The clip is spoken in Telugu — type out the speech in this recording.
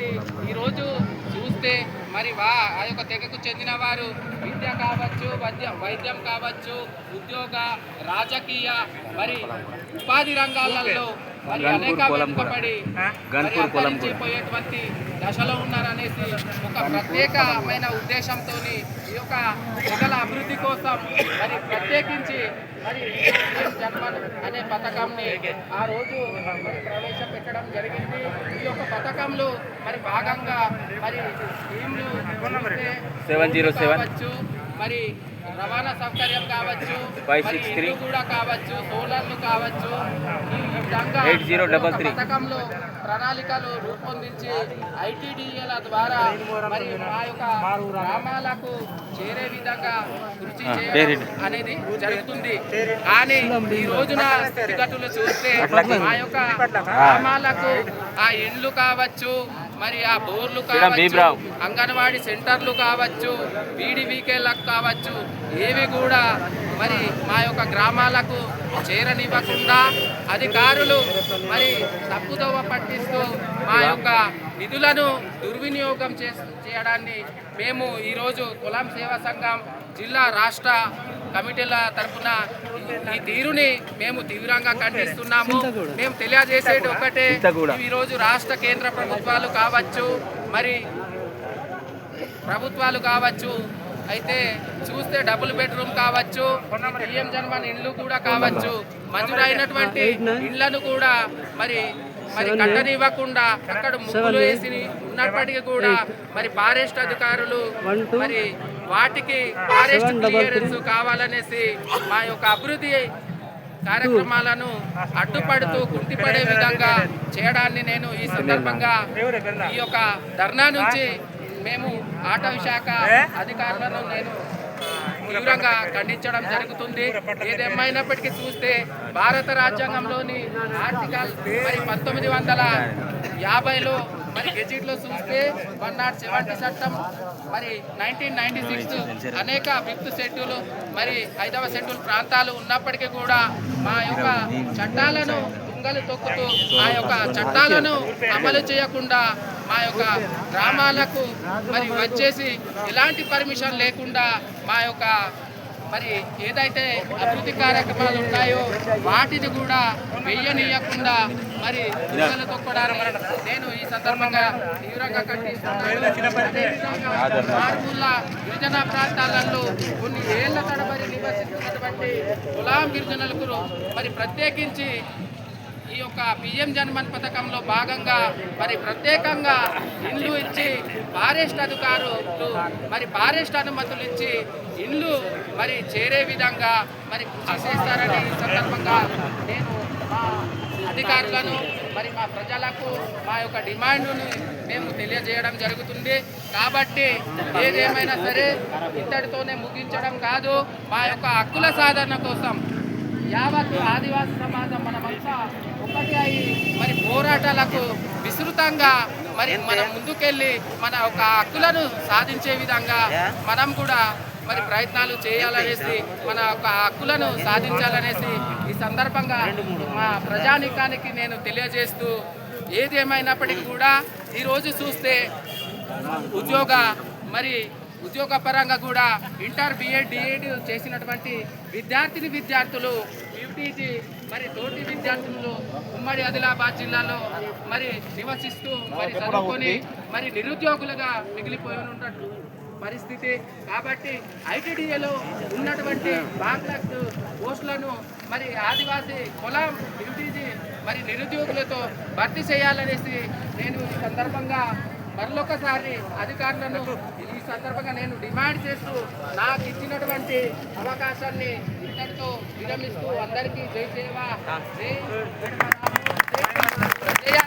కాబట్టి ఈరోజు చూస్తే మరి వా ఆ యొక్క తెగకు చెందిన వారు విద్య కావచ్చు వైద్యం వైద్యం కావచ్చు ఉద్యోగ రాజకీయ మరి ఉపాధి రంగాలలో మరి అనేక వెనుకబడి అంతరించిపోయేటువంటి దశలో ఉన్నారనేసి ఒక ప్రత్యేకమైన ఉద్దేశంతో ఈ యొక్క ప్రజల అభివృద్ధి కోసం మరి ప్రత్యేకించి మరి జన్మన్ అనే పథకంని ఆ రోజు మరి ప్రవేశపెట్టడం జరిగింది. ఈ యొక్క పథకంలో మరి భాగంగా మరి స్కీమ్లు సెవెన్ జీరో సెవెన్. మరి రవాణా సౌకర్యం కావచ్చు కూడా కావచ్చు సోలార్లు కావచ్చు. ఈ విధంగా పథకంలో ప్రణాళికలు రూపొందించి ఐటీడీఏల ద్వారా మరి మా యొక్క గ్రామాలకు చేరే విధంగా కృషి ఆ, చేయడం. అనేది జరుగుతుంది. కానీ ఈ రోజున స్థితిగతులు చూస్తే మా యొక్క గ్రామాలకు ఆ ఇండ్లు కావచ్చు మరి ఆ బోర్లు కావచ్చు. అంగన్వాడీ సెంటర్లు కావచ్చు బీడీవీకేలకు కావచ్చు ఏవి కూడా మరి మా యొక్క గ్రామాలకు చేరనివ్వకుండా అధికారులు మరి తప్పుదోవ పట్టిస్తూ మా యొక్క నిధులను దుర్వినియోగం చేయడాన్ని మేము ఈరోజు కులం సేవా సంఘం జిల్లా రాష్ట్ర కమిటీల తరఫున ఈ తీరుని మేము తీవ్రంగా ఖండిస్తున్నాము మేము తెలియజేసేది ఒకటే. ఈరోజు రాష్ట్ర కేంద్ర ప్రభుత్వాలు కావచ్చు మరి ప్రభుత్వాలు కావచ్చు అయితే చూస్తే డబుల్ బెడ్రూమ్ కావచ్చు పిఎం జన్మన్ ఇండ్లు కూడా కావచ్చు మంజూరైనటువంటి ఇండ్లను కూడా మరి మరి కట్టనివ్వకుండా అక్కడ ముగ్గులు వేసి ఉన్నప్పటికీ కూడా మరి ఫారెస్ట్ అధికారులు మరి వాటికి ఫారెస్ట్ క్లియరెన్స్ కావాలనేసి మా యొక్క అభివృద్ధి కార్యక్రమాలను అడ్డుపడుతూ కుంటిపడే విధంగా చేయడాన్ని నేను ఈ సందర్భంగా ఈ యొక్క ధర్నా నుంచి మేము ఆటవీ శాఖ అధికారులను నేను తీవ్రంగా ఖండించడం జరుగుతుంది. ఏదేమైనప్పటికీ చూస్తే భారత రాజ్యాంగంలోని ఆర్టికల్ మరి పంతొమ్మిది వందల యాభైలో మరి గెజిట్లో చూస్తే వన్ నాట్ సెవెంటీ చట్టం మరి నైన్టీన్ నైన్టీ సిక్స్ అనేక ఫిఫ్త్ షెడ్యూల్ మరి ఐదవ షెడ్యూల్ ప్రాంతాలు ఉన్నప్పటికీ కూడా మా యొక్క చట్టాలను తుంగలు తొక్కుతూ ఆ యొక్క చట్టాలను అమలు చేయకుండా మా యొక్క గ్రామాలకు మరి వచ్చేసి ఎలాంటి పర్మిషన్ లేకుండా మా యొక్క మరి ఏదైతే అభివృద్ధి కార్యక్రమాలు ఉన్నాయో వాటిని కూడా వెయ్యనీయకుండా మరి నేను ఈ సందర్భంగా తీవ్రంగా ఖండిస్తున్నాను గిరిజన ప్రాంతాలలో కొన్ని ఏళ్ళ తడబడి నివసిస్తున్నటువంటి గులాం గిరిజనులకు మరి ప్రత్యేకించి ఈ యొక్క పిఎం జన్మన్ పథకంలో భాగంగా మరి ప్రత్యేకంగా ఇండ్లు ఇచ్చి ఫారెస్ట్ అధికారులు మరి ఫారెస్ట్ అనుమతులు ఇచ్చి ఇండ్లు మరి చేరే విధంగా మరి కృషి చేస్తారని ఈ సందర్భంగా నేను అధికారులను మరి మా ప్రజలకు మా యొక్క డిమాండ్ను మేము తెలియజేయడం జరుగుతుంది. కాబట్టి ఏదేమైనా సరే ఇంతటితోనే ముగించడం కాదు. మా యొక్క హక్కుల సాధన కోసం యావత్ ఆదివాసీ సమాజం మనమంతా ఒకటి అయి మరి పోరాటాలకు విస్తృతంగా మరి మనం ముందుకెళ్ళి మన ఒక హక్కులను సాధించే విధంగా మనం కూడా మరి ప్రయత్నాలు చేయాలనేసి మన యొక్క హక్కులను సాధించాలనేసి సందర్భంగా మా ప్రజానికానికి నేను తెలియజేస్తూ ఏది ఏమైనప్పటికీ కూడా ఈరోజు చూస్తే ఉద్యోగ మరి ఉద్యోగ పరంగా కూడా ఇంటర్ బిఎడ్ డిఎడ్ చేసినటువంటి విద్యార్థిని విద్యార్థులు యూటీజీ మరి తోటి విద్యార్థులు ఉమ్మడి ఆదిలాబాద్ జిల్లాలో మరి నివసిస్తూ మరి చదువుకొని మరి నిరుద్యోగులుగా మిగిలిపోయి ఉన్నట్టు పరిస్థితి. కాబట్టి ఐటీడీఏలో ఉన్నటువంటి బ్యాక్లాగ్ పోస్టులను మరి ఆదివాసీ కులం డ్యూటీని మరి నిరుద్యోగులతో భర్తీ చేయాలనేసి నేను ఈ సందర్భంగా మరొకసారి అధికారులను ఈ సందర్భంగా నేను డిమాండ్ చేస్తూ నాకు ఇచ్చినటువంటి అవకాశాన్ని ఇంతటితో విరమిస్తూ అందరికీ జై సేవ జై. జై.